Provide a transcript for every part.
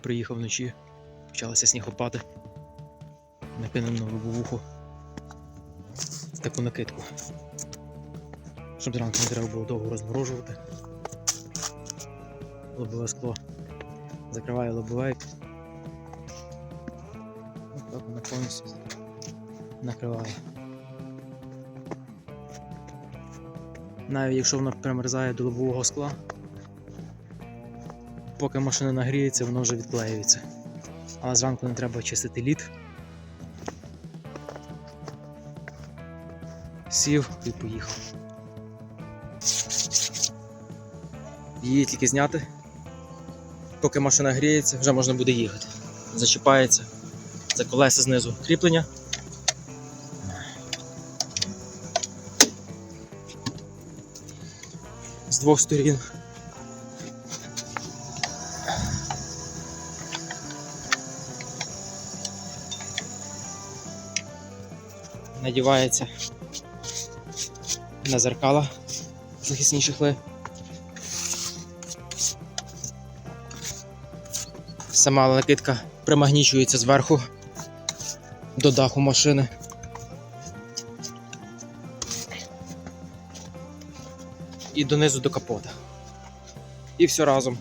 Приїхав вночі, почалися снігопади. Накинув на лобовуху таку накидку. Щоб зранку не треба було довго розморожувати. Лобове скло. Закриваю лобове. Так воно повністю накриває. Навіть якщо воно примерзає до лобового скла, поки машина нагріється, воно вже відклеюється. Але зранку не треба чистити лід. Сів і поїхав. Її тільки зняти. Поки машина гріється, вже можна буде їхати. Зачіпається за колеса знизу кріплення. З двох сторін. Надівається на зеркала захисні шихли. Сама накидка примагнічується зверху до даху машини. І донизу до капота. І все разом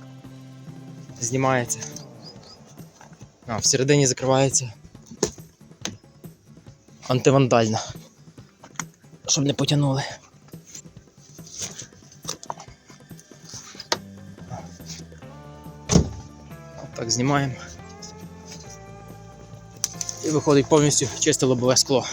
знімається. А, всередині закривається антивандальна. Щоб не потягнули. Так, знімаємо. І виходить повністю чисте лобове скло.